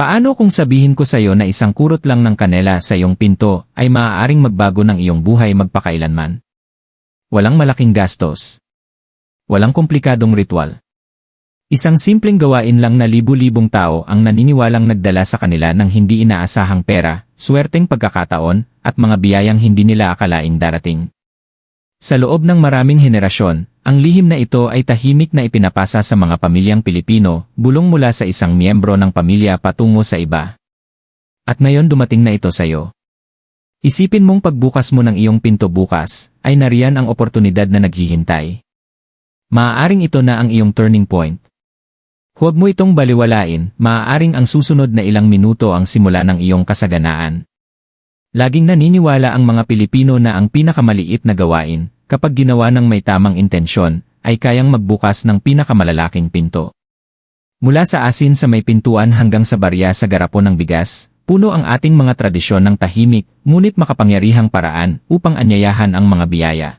Paano kung sabihin ko sa iyo na isang kurot lang ng kanela sa iyong pinto ay maaaring magbago ng iyong buhay magpakailanman? Walang malaking gastos. Walang komplikadong ritual. Isang simpleng gawain lang na libu-libong tao ang naniniwalang nagdala sa kanila ng hindi inaasahang pera, swerteng pagkakataon, at mga biyayang hindi nila akalaing darating. Sa loob ng maraming henerasyon, ang lihim na ito ay tahimik na ipinapasa sa mga pamilyang Pilipino, bulong mula sa isang miyembro ng pamilya patungo sa iba. At ngayon dumating na ito sa iyo. Isipin mong pagbukas mo ng iyong pinto bukas, ay nariyan ang oportunidad na naghihintay. Maaaring ito na ang iyong turning point. Huwag mo itong baliwalain, maaaring ang susunod na ilang minuto ang simula ng iyong kasaganaan. Laging naniniwala ang mga Pilipino na ang pinakamaliit na gawain, kapag ginawa ng may tamang intensyon, ay kayang magbukas ng pinakamalalaking pinto. Mula sa asin sa may pintuan hanggang sa barya sa garapon ng bigas, puno ang ating mga tradisyon ng tahimik, ngunit makapangyarihang paraan upang anyayahan ang mga biyaya.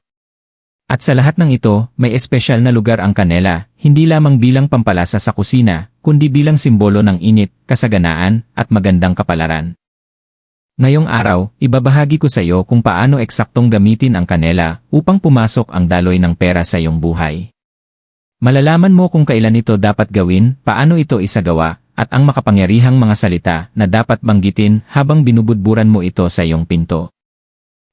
At sa lahat ng ito, may espesyal na lugar ang kanela, hindi lamang bilang pampalasa sa kusina, kundi bilang simbolo ng init, kasaganaan, at magandang kapalaran. Ngayong araw, ibabahagi ko sa iyo kung paano eksaktong gamitin ang kanela upang pumasok ang daloy ng pera sa iyong buhay. Malalaman mo kung kailan ito dapat gawin, paano ito isagawa, at ang makapangyarihang mga salita na dapat banggitin habang binubudburan mo ito sa iyong pinto.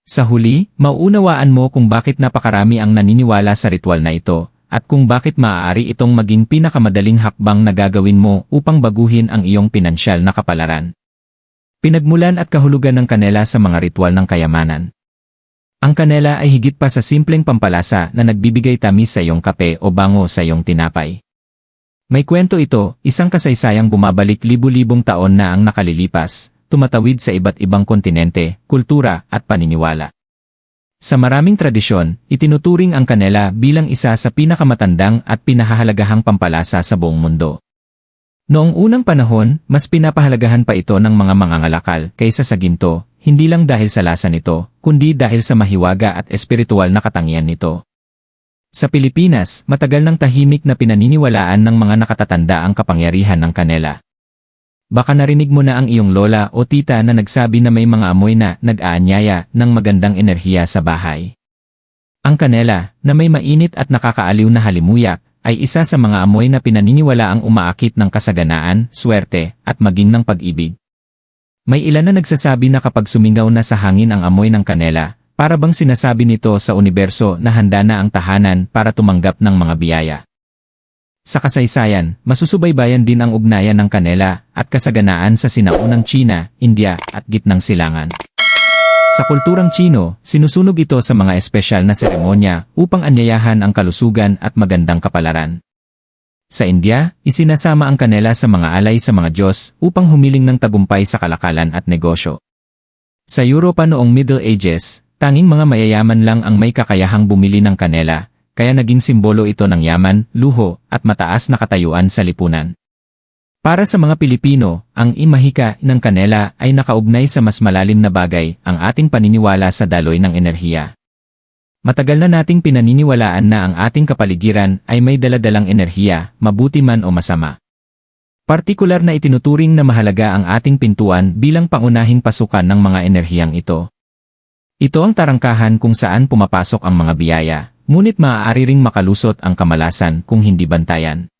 Sa huli, mauunawaan mo kung bakit napakarami ang naniniwala sa ritual na ito, at kung bakit maaari itong maging pinakamadaling hakbang na gagawin mo upang baguhin ang iyong pinansyal na kapalaran. Pinagmulan at kahulugan ng kanela sa mga ritual ng kayamanan. Ang kanela ay higit pa sa simpleng pampalasa na nagbibigay tamis sa iyong kape o bango sa iyong tinapay. May kwento ito, isang kasaysayang bumabalik libu-libong taon na ang nakalilipas, tumatawid sa iba't ibang kontinente, kultura, at paniniwala. Sa maraming tradisyon, itinuturing ang kanela bilang isa sa pinakamatandang at pinahahalagahang pampalasa sa buong mundo. Noong unang panahon, mas pinapahalagahan pa ito ng mga mangangalakal kaysa sa ginto, hindi lang dahil sa lasa nito, kundi dahil sa mahiwaga at espiritual na katangian nito. Sa Pilipinas, matagal nang tahimik na pinaniniwalaan ng mga nakatatanda ang kapangyarihan ng kanela. Baka narinig mo na ang iyong lola o tita na nagsabi na may mga amoy na nag-aanyaya ng magandang enerhiya sa bahay. Ang kanela, na may mainit at nakakaaliw na halimuyak, ay isa sa mga amoy na pinaniniwala ang umaakit ng kasaganaan, swerte, at maging ng pag-ibig. May ilan na nagsasabi na kapag sumingaw na sa hangin ang amoy ng kanela, para bang sinasabi nito sa universo na handa na ang tahanan para tumanggap ng mga biyaya. Sa kasaysayan, masusubaybayan din ang ugnayan ng kanela at kasaganaan sa sinaunang China, India at gitnang silangan. Sa kulturang Chino, sinusunog ito sa mga espesyal na seremonya upang anyayahan ang kalusugan at magandang kapalaran. Sa India, isinasama ang kanela sa mga alay sa mga Diyos upang humiling ng tagumpay sa kalakalan at negosyo. Sa Europa noong Middle Ages, tanging mga mayayaman lang ang may kakayahang bumili ng kanela kaya naging simbolo ito ng yaman, luho, at mataas na katayuan sa lipunan. Para sa mga Pilipino, ang imahika ng kanela ay nakaugnay sa mas malalim na bagay, ang ating paniniwala sa daloy ng enerhiya. Matagal na nating pinaniniwalaan na ang ating kapaligiran ay may daladalang enerhiya, mabuti man o masama. Partikular na itinuturing na mahalaga ang ating pintuan bilang pangunahing pasukan ng mga enerhiyang ito. Ito ang tarangkahan kung saan pumapasok ang mga biyaya, Ngunit maaari ring makalusot ang kamalasan kung hindi bantayan.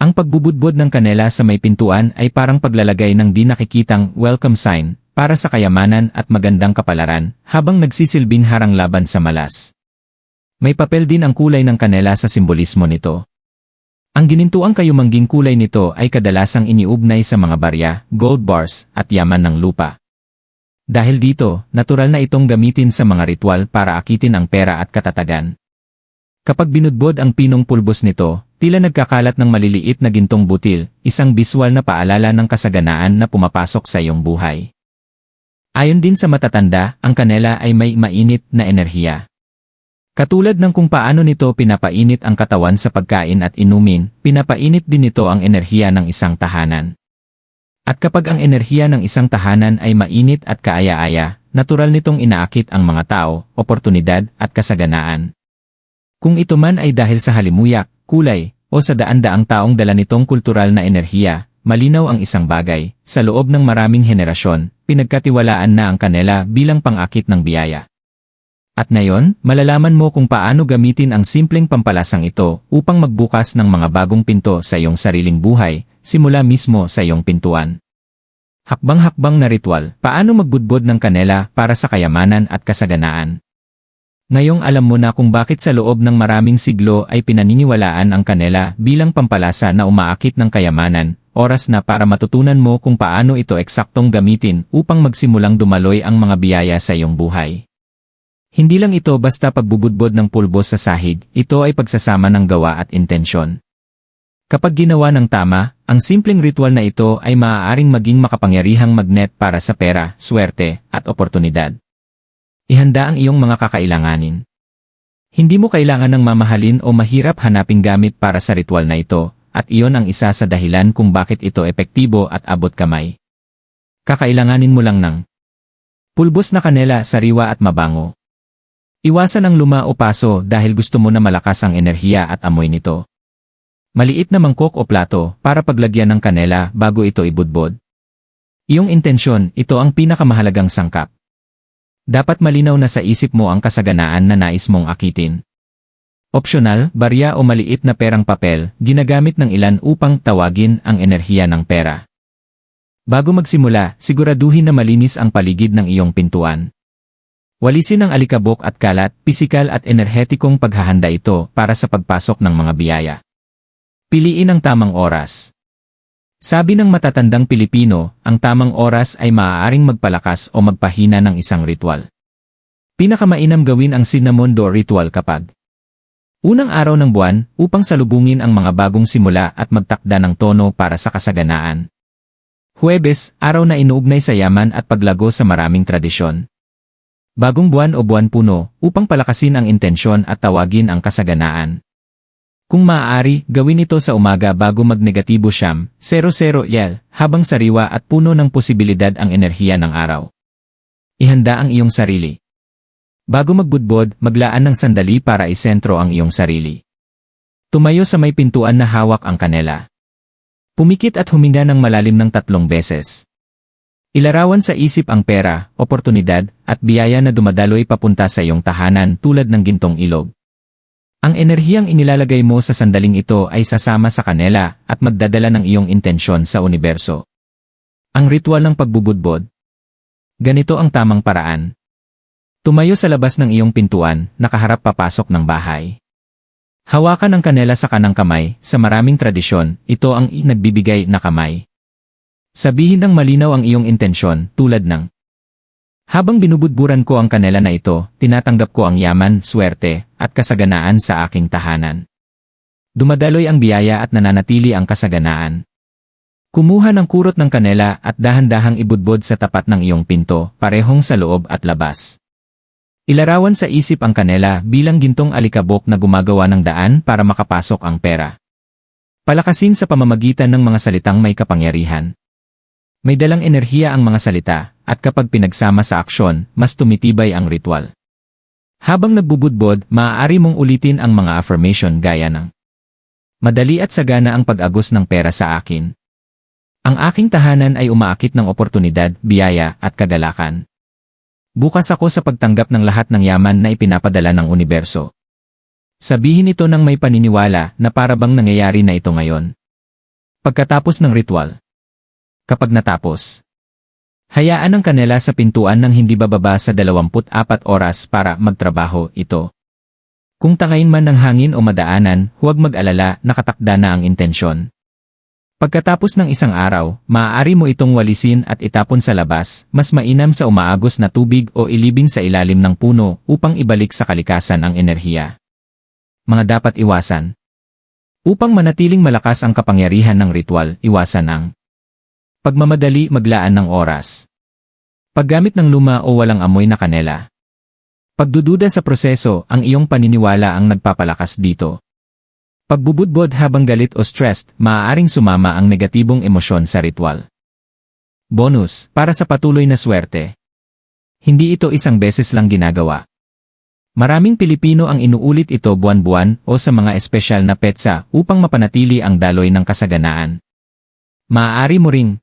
Ang pagbubudbod ng kanela sa may pintuan ay parang paglalagay ng di nakikitang welcome sign para sa kayamanan at magandang kapalaran habang nagsisilbing harang laban sa malas. May papel din ang kulay ng kanela sa simbolismo nito. Ang ginintuang kayumangging kulay nito ay kadalasang iniugnay sa mga barya, gold bars, at yaman ng lupa. Dahil dito, natural na itong gamitin sa mga ritual para akitin ang pera at katatagan. Kapag binudbod ang pinong pulbos nito, tila nagkakalat ng maliliit na gintong butil, isang biswal na paalala ng kasaganaan na pumapasok sa iyong buhay. Ayon din sa matatanda, ang kanela ay may mainit na enerhiya. Katulad ng kung paano nito pinapainit ang katawan sa pagkain at inumin, pinapainit din nito ang enerhiya ng isang tahanan. At kapag ang enerhiya ng isang tahanan ay mainit at kaaya-aya, natural nitong inaakit ang mga tao, oportunidad at kasaganaan. Kung ito man ay dahil sa halimuyak, kulay, o sa daan-daang taong dala nitong kultural na enerhiya, malinaw ang isang bagay, sa loob ng maraming henerasyon, pinagkatiwalaan na ang kanela bilang pangakit ng biyaya. At ngayon, malalaman mo kung paano gamitin ang simpleng pampalasang ito upang magbukas ng mga bagong pinto sa iyong sariling buhay, simula mismo sa iyong pintuan. Hakbang-hakbang na ritual, paano magbudbod ng kanela para sa kayamanan at kasaganaan. Ngayong alam mo na kung bakit sa loob ng maraming siglo ay pinaniniwalaan ang kanela bilang pampalasa na umaakit ng kayamanan, oras na para matutunan mo kung paano ito eksaktong gamitin upang magsimulang dumaloy ang mga biyaya sa iyong buhay. Hindi lang ito basta pagbubudbod ng pulbos sa sahig, ito ay pagsasama ng gawa at intensyon. Kapag ginawa ng tama, ang simpleng ritual na ito ay maaaring maging makapangyarihang magnet para sa pera, swerte, at oportunidad. Ihanda ang iyong mga kakailanganin. Hindi mo kailangan ng mamahalin o mahirap hanaping gamit para sa ritual na ito, at iyon ang isa sa dahilan kung bakit ito epektibo at abot kamay. Kakailanganin mo lang ng pulbos na kanela, sariwa at mabango. Iwasan ang luma o paso dahil gusto mo na malakas ang enerhiya at amoy nito. Maliit na mangkok o plato para paglagyan ng kanela bago ito ibudbod. Iyong intensyon, ito ang pinakamahalagang sangkap. Dapat malinaw na sa isip mo ang kasaganaan na nais mong akitin. Optional, barya o maliit na perang papel, ginagamit ng ilan upang tawagin ang enerhiya ng pera. Bago magsimula, siguraduhin na malinis ang paligid ng iyong pintuan. Walisin ang alikabok at kalat, pisikal at enerhetikong paghahanda ito para sa pagpasok ng mga biyaya. Piliin ang tamang oras. Sabi ng matatandang Pilipino, ang tamang oras ay maaaring magpalakas o magpahina ng isang ritual. Pinakamainam gawin ang cinnamon do ritual kapag Unang araw ng buwan upang salubungin ang mga bagong simula at magtakda ng tono para sa kasaganaan. Huwebes, araw na inuugnay sa yaman at paglago sa maraming tradisyon. Bagong buwan o buwan puno upang palakasin ang intensyon at tawagin ang kasaganaan. Kung maaari, gawin ito sa umaga bago magnegatibo siyam, 00 yel, habang sariwa at puno ng posibilidad ang enerhiya ng araw. Ihanda ang iyong sarili. Bago magbudbod, maglaan ng sandali para isentro ang iyong sarili. Tumayo sa may pintuan na hawak ang kanela. Pumikit at huminga ng malalim ng tatlong beses. Ilarawan sa isip ang pera, oportunidad, at biyaya na dumadaloy papunta sa iyong tahanan tulad ng gintong ilog. Ang enerhiyang inilalagay mo sa sandaling ito ay sasama sa kanela at magdadala ng iyong intensyon sa universo. Ang ritual ng pagbubudbod. Ganito ang tamang paraan. Tumayo sa labas ng iyong pintuan, nakaharap papasok ng bahay. Hawakan ang kanela sa kanang kamay, sa maraming tradisyon, ito ang nagbibigay na kamay. Sabihin ng malinaw ang iyong intensyon, tulad ng habang binubudburan ko ang kanela na ito, tinatanggap ko ang yaman, swerte, at kasaganaan sa aking tahanan. Dumadaloy ang biyaya at nananatili ang kasaganaan. Kumuha ng kurot ng kanela at dahan-dahang ibudbod sa tapat ng iyong pinto, parehong sa loob at labas. Ilarawan sa isip ang kanela bilang gintong alikabok na gumagawa ng daan para makapasok ang pera. Palakasin sa pamamagitan ng mga salitang may kapangyarihan. May dalang enerhiya ang mga salita, at kapag pinagsama sa aksyon, mas tumitibay ang ritual. Habang nagbubudbod, maaari mong ulitin ang mga affirmation gaya ng Madali at sagana ang pag-agos ng pera sa akin. Ang aking tahanan ay umaakit ng oportunidad, biyaya, at kagalakan. Bukas ako sa pagtanggap ng lahat ng yaman na ipinapadala ng universo. Sabihin ito ng may paniniwala na parabang nangyayari na ito ngayon. Pagkatapos ng ritual. Kapag natapos, Hayaan ang kanela sa pintuan ng hindi bababa sa 24 oras para magtrabaho ito. Kung tangayin man ng hangin o madaanan, huwag mag-alala, nakatakda na ang intensyon. Pagkatapos ng isang araw, maaari mo itong walisin at itapon sa labas, mas mainam sa umaagos na tubig o ilibing sa ilalim ng puno upang ibalik sa kalikasan ang enerhiya. Mga dapat iwasan. Upang manatiling malakas ang kapangyarihan ng ritual, iwasan ang Pagmamadali maglaan ng oras. Paggamit ng luma o walang amoy na kanela. Pagdududa sa proseso, ang iyong paniniwala ang nagpapalakas dito. Pagbubudbod habang galit o stressed, maaaring sumama ang negatibong emosyon sa ritual. Bonus, para sa patuloy na swerte. Hindi ito isang beses lang ginagawa. Maraming Pilipino ang inuulit ito buwan-buwan o sa mga espesyal na petsa upang mapanatili ang daloy ng kasaganaan. Maaari mo ring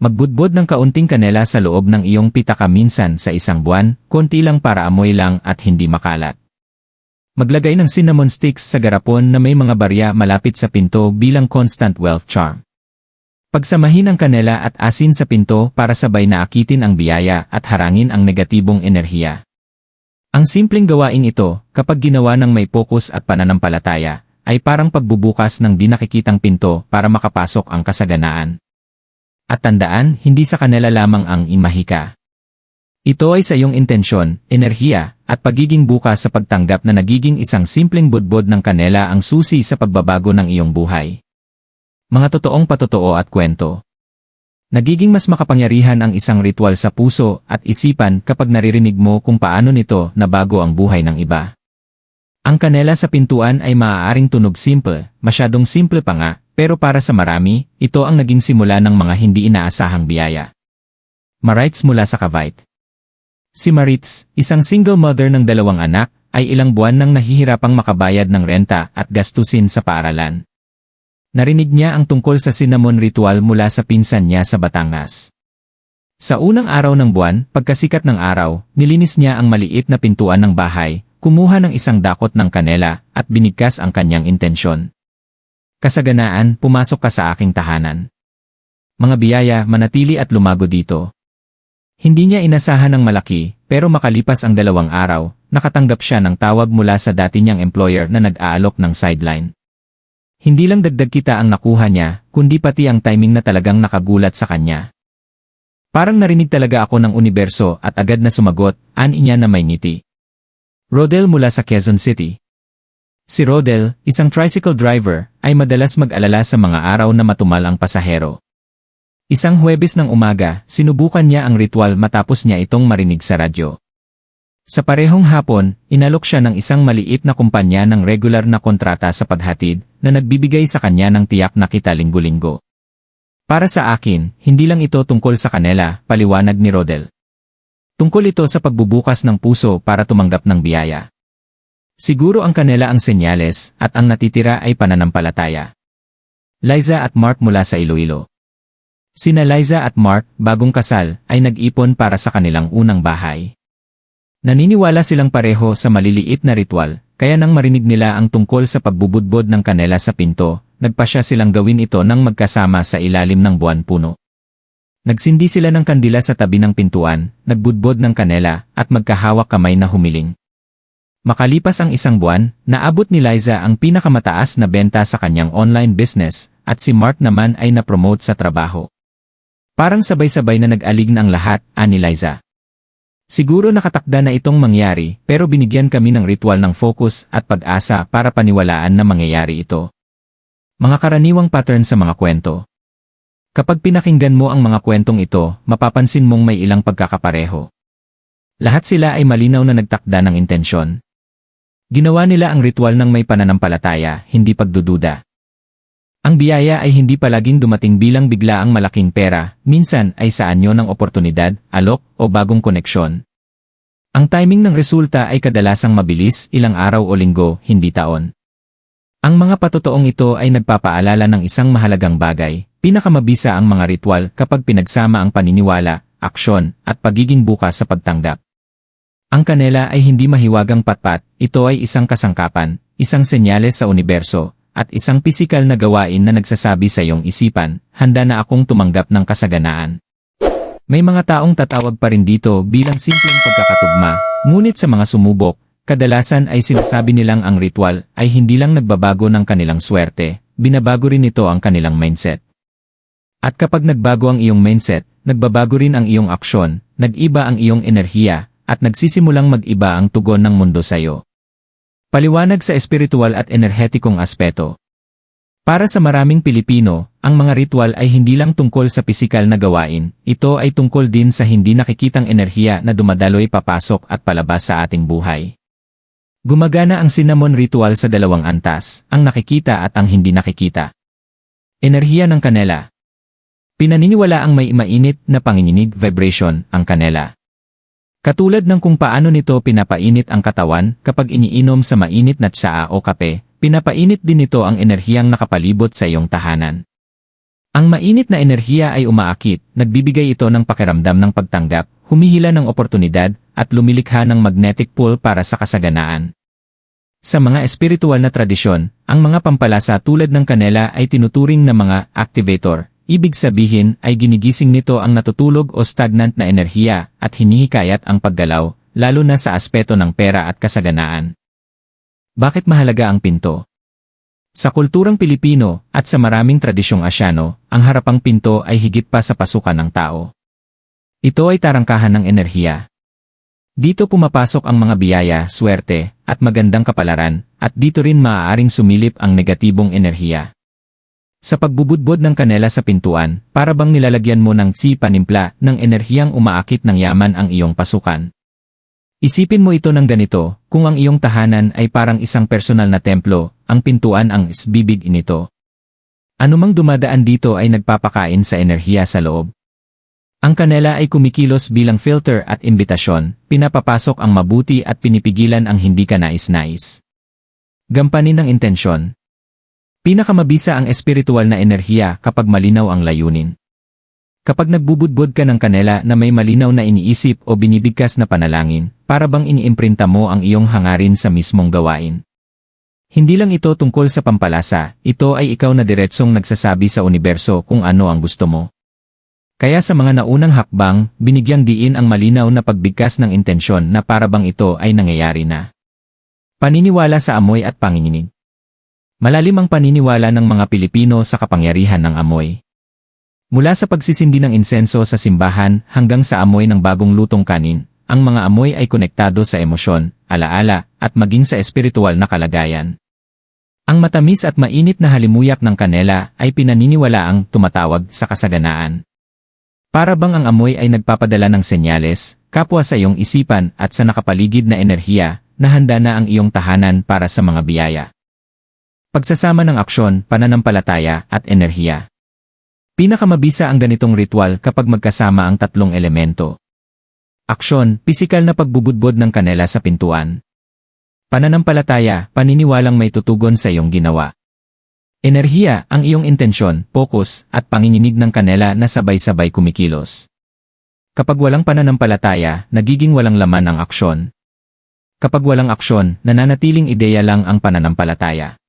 magbudbod ng kaunting kanela sa loob ng iyong pitaka minsan sa isang buwan, konti lang para amoy lang at hindi makalat. Maglagay ng cinnamon sticks sa garapon na may mga barya malapit sa pinto bilang constant wealth charm. Pagsamahin ang kanela at asin sa pinto para sabay na akitin ang biyaya at harangin ang negatibong enerhiya. Ang simpleng gawain ito, kapag ginawa ng may focus at pananampalataya, ay parang pagbubukas ng di nakikitang pinto para makapasok ang kasaganaan. At tandaan, hindi sa kanila lamang ang imahika. Ito ay sa iyong intensyon, enerhiya, at pagiging bukas sa pagtanggap na nagiging isang simpleng budbod ng kanela ang susi sa pagbabago ng iyong buhay. Mga totoong patotoo at kwento. Nagiging mas makapangyarihan ang isang ritual sa puso at isipan kapag naririnig mo kung paano nito nabago ang buhay ng iba. Ang kanela sa pintuan ay maaaring tunog simple, masyadong simple pa nga, pero para sa marami, ito ang naging simula ng mga hindi inaasahang biyaya. Marites mula sa Cavite Si Maritz, isang single mother ng dalawang anak, ay ilang buwan nang nahihirapang makabayad ng renta at gastusin sa paaralan. Narinig niya ang tungkol sa cinnamon ritual mula sa pinsan niya sa Batangas. Sa unang araw ng buwan, pagkasikat ng araw, nilinis niya ang maliit na pintuan ng bahay, kumuha ng isang dakot ng kanela at binigkas ang kanyang intensyon. Kasaganaan, pumasok ka sa aking tahanan. Mga biyaya, manatili at lumago dito. Hindi niya inasahan ng malaki, pero makalipas ang dalawang araw, nakatanggap siya ng tawag mula sa dati niyang employer na nag-aalok ng sideline. Hindi lang dagdag kita ang nakuha niya, kundi pati ang timing na talagang nakagulat sa kanya. Parang narinig talaga ako ng universo at agad na sumagot, ani niya na may ngiti. Rodel mula sa Quezon City. Si Rodel, isang tricycle driver, ay madalas mag-alala sa mga araw na matumal ang pasahero. Isang Huwebes ng umaga, sinubukan niya ang ritual matapos niya itong marinig sa radyo. Sa parehong hapon, inalok siya ng isang maliit na kumpanya ng regular na kontrata sa paghatid na nagbibigay sa kanya ng tiyak na kita linggo-linggo. Para sa akin, hindi lang ito tungkol sa kanela, paliwanag ni Rodel. Tungkol ito sa pagbubukas ng puso para tumanggap ng biyaya. Siguro ang kanela ang senyales at ang natitira ay pananampalataya. Liza at Mark mula sa Iloilo. Sina Liza at Mark, bagong kasal, ay nag-ipon para sa kanilang unang bahay. Naniniwala silang pareho sa maliliit na ritual, kaya nang marinig nila ang tungkol sa pagbubudbod ng kanela sa pinto, nagpasya silang gawin ito nang magkasama sa ilalim ng buwan puno. Nagsindi sila ng kandila sa tabi ng pintuan, nagbudbod ng kanela, at magkahawak kamay na humiling. Makalipas ang isang buwan, naabot ni Liza ang pinakamataas na benta sa kanyang online business, at si Mark naman ay na-promote sa trabaho. Parang sabay-sabay na nag-alig ng lahat, ani Liza. Siguro nakatakda na itong mangyari, pero binigyan kami ng ritual ng focus at pag-asa para paniwalaan na mangyayari ito. Mga karaniwang pattern sa mga kwento. Kapag pinakinggan mo ang mga kwentong ito, mapapansin mong may ilang pagkakapareho. Lahat sila ay malinaw na nagtakda ng intensyon. Ginawa nila ang ritual ng may pananampalataya, hindi pagdududa. Ang biyaya ay hindi palaging dumating bilang bigla ang malaking pera, minsan ay sa anyo ng oportunidad, alok, o bagong koneksyon. Ang timing ng resulta ay kadalasang mabilis, ilang araw o linggo, hindi taon. Ang mga patotoong ito ay nagpapaalala ng isang mahalagang bagay, Pinakamabisa ang mga ritual kapag pinagsama ang paniniwala, aksyon, at pagiging bukas sa pagtanggap. Ang kanela ay hindi mahiwagang patpat, ito ay isang kasangkapan, isang senyales sa universo, at isang pisikal na gawain na nagsasabi sa iyong isipan, handa na akong tumanggap ng kasaganaan. May mga taong tatawag pa rin dito bilang simpleng pagkakatugma, ngunit sa mga sumubok, kadalasan ay sinasabi nilang ang ritual ay hindi lang nagbabago ng kanilang swerte, binabago rin ito ang kanilang mindset. At kapag nagbago ang iyong mindset, nagbabago rin ang iyong aksyon, nag-iba ang iyong enerhiya, at nagsisimulang mag-iba ang tugon ng mundo sa iyo. Paliwanag sa espiritual at enerhetikong aspeto. Para sa maraming Pilipino, ang mga ritual ay hindi lang tungkol sa pisikal na gawain, ito ay tungkol din sa hindi nakikitang enerhiya na dumadaloy papasok at palabas sa ating buhay. Gumagana ang cinnamon ritual sa dalawang antas, ang nakikita at ang hindi nakikita. Enerhiya ng kanela, Pinaniniwala ang may mainit na panginginig vibration ang kanela. Katulad ng kung paano nito pinapainit ang katawan kapag iniinom sa mainit na tsaa o kape, pinapainit din nito ang enerhiyang nakapalibot sa iyong tahanan. Ang mainit na enerhiya ay umaakit, nagbibigay ito ng pakiramdam ng pagtanggap, humihila ng oportunidad, at lumilikha ng magnetic pull para sa kasaganaan. Sa mga espiritual na tradisyon, ang mga pampalasa tulad ng kanela ay tinuturing na mga activator. Ibig sabihin ay ginigising nito ang natutulog o stagnant na enerhiya at hinihikayat ang paggalaw, lalo na sa aspeto ng pera at kasaganaan. Bakit mahalaga ang pinto? Sa kulturang Pilipino at sa maraming tradisyong Asyano, ang harapang pinto ay higit pa sa pasukan ng tao. Ito ay tarangkahan ng enerhiya. Dito pumapasok ang mga biyaya, swerte, at magandang kapalaran, at dito rin maaaring sumilip ang negatibong enerhiya. Sa pagbubudbod ng kanela sa pintuan, para bang nilalagyan mo ng si panimpla ng enerhiyang umaakit ng yaman ang iyong pasukan. Isipin mo ito ng ganito, kung ang iyong tahanan ay parang isang personal na templo, ang pintuan ang isbibig nito. Anumang dumadaan dito ay nagpapakain sa enerhiya sa loob. Ang kanela ay kumikilos bilang filter at imbitasyon, pinapapasok ang mabuti at pinipigilan ang hindi ka nais-nais. Gampanin ng intensyon. Pinakamabisa ang espiritual na enerhiya kapag malinaw ang layunin. Kapag nagbubudbod ka ng kanela na may malinaw na iniisip o binibigkas na panalangin, para bang iniimprinta mo ang iyong hangarin sa mismong gawain. Hindi lang ito tungkol sa pampalasa, ito ay ikaw na diretsong nagsasabi sa universo kung ano ang gusto mo. Kaya sa mga naunang hakbang, binigyang diin ang malinaw na pagbigkas ng intensyon na para bang ito ay nangyayari na. Paniniwala sa amoy at panginginig. Malalim ang paniniwala ng mga Pilipino sa kapangyarihan ng amoy. Mula sa pagsisindi ng insenso sa simbahan hanggang sa amoy ng bagong lutong kanin, ang mga amoy ay konektado sa emosyon, alaala, at maging sa espiritual na kalagayan. Ang matamis at mainit na halimuyak ng kanela ay pinaniniwalaang tumatawag sa kasaganaan. Para bang ang amoy ay nagpapadala ng senyales, kapwa sa iyong isipan at sa nakapaligid na enerhiya, na handa na ang iyong tahanan para sa mga biyaya. Pagsasama ng aksyon, pananampalataya, at enerhiya. Pinakamabisa ang ganitong ritual kapag magkasama ang tatlong elemento. Aksyon, pisikal na pagbubudbod ng kanela sa pintuan. Pananampalataya, paniniwalang may tutugon sa iyong ginawa. Enerhiya, ang iyong intensyon, focus, at panginginig ng kanela na sabay-sabay kumikilos. Kapag walang pananampalataya, nagiging walang laman ang aksyon. Kapag walang aksyon, nananatiling ideya lang ang pananampalataya.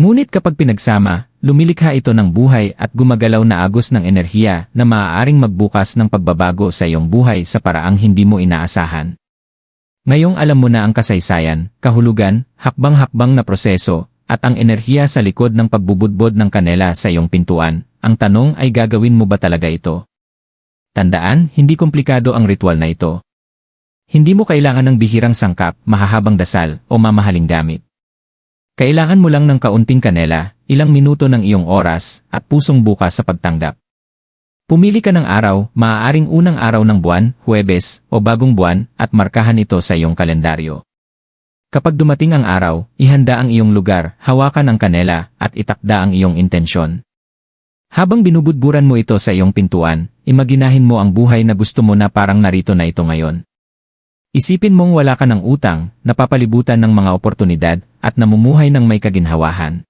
Ngunit kapag pinagsama, lumilikha ito ng buhay at gumagalaw na agos ng enerhiya na maaaring magbukas ng pagbabago sa iyong buhay sa paraang hindi mo inaasahan. Ngayong alam mo na ang kasaysayan, kahulugan, hakbang-hakbang na proseso, at ang enerhiya sa likod ng pagbubudbod ng kanela sa iyong pintuan, ang tanong ay gagawin mo ba talaga ito? Tandaan, hindi komplikado ang ritual na ito. Hindi mo kailangan ng bihirang sangkap, mahahabang dasal, o mamahaling gamit. Kailangan mo lang ng kaunting kanela, ilang minuto ng iyong oras, at pusong bukas sa pagtanggap. Pumili ka ng araw, maaaring unang araw ng buwan, Huwebes, o bagong buwan, at markahan ito sa iyong kalendaryo. Kapag dumating ang araw, ihanda ang iyong lugar, hawakan ang kanela, at itakda ang iyong intensyon. Habang binubudburan mo ito sa iyong pintuan, imaginahin mo ang buhay na gusto mo na parang narito na ito ngayon. Isipin mong wala ka ng utang, napapalibutan ng mga oportunidad, at namumuhay ng may kaginhawahan.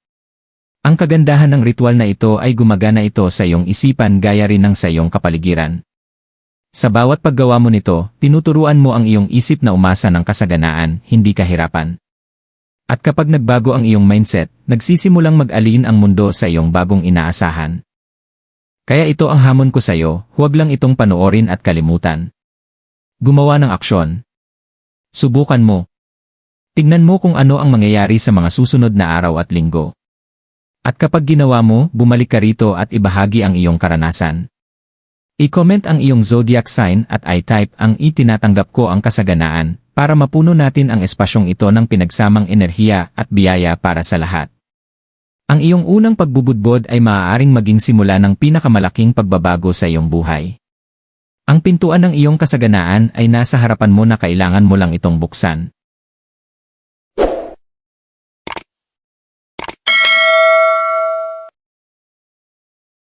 Ang kagandahan ng ritual na ito ay gumagana ito sa iyong isipan gaya rin ng sa iyong kapaligiran. Sa bawat paggawa mo nito, tinuturuan mo ang iyong isip na umasa ng kasaganaan, hindi kahirapan. At kapag nagbago ang iyong mindset, nagsisimulang mag-alin ang mundo sa iyong bagong inaasahan. Kaya ito ang hamon ko sa iyo, huwag lang itong panoorin at kalimutan. Gumawa ng aksyon. Subukan mo. Tingnan mo kung ano ang mangyayari sa mga susunod na araw at linggo. At kapag ginawa mo, bumalik ka rito at ibahagi ang iyong karanasan. I-comment ang iyong zodiac sign at I-type ang itinatanggap ko ang kasaganaan para mapuno natin ang espasyong ito ng pinagsamang enerhiya at biyaya para sa lahat. Ang iyong unang pagbubudbod ay maaaring maging simula ng pinakamalaking pagbabago sa iyong buhay. Ang pintuan ng iyong kasaganaan ay nasa harapan mo na kailangan mo lang itong buksan.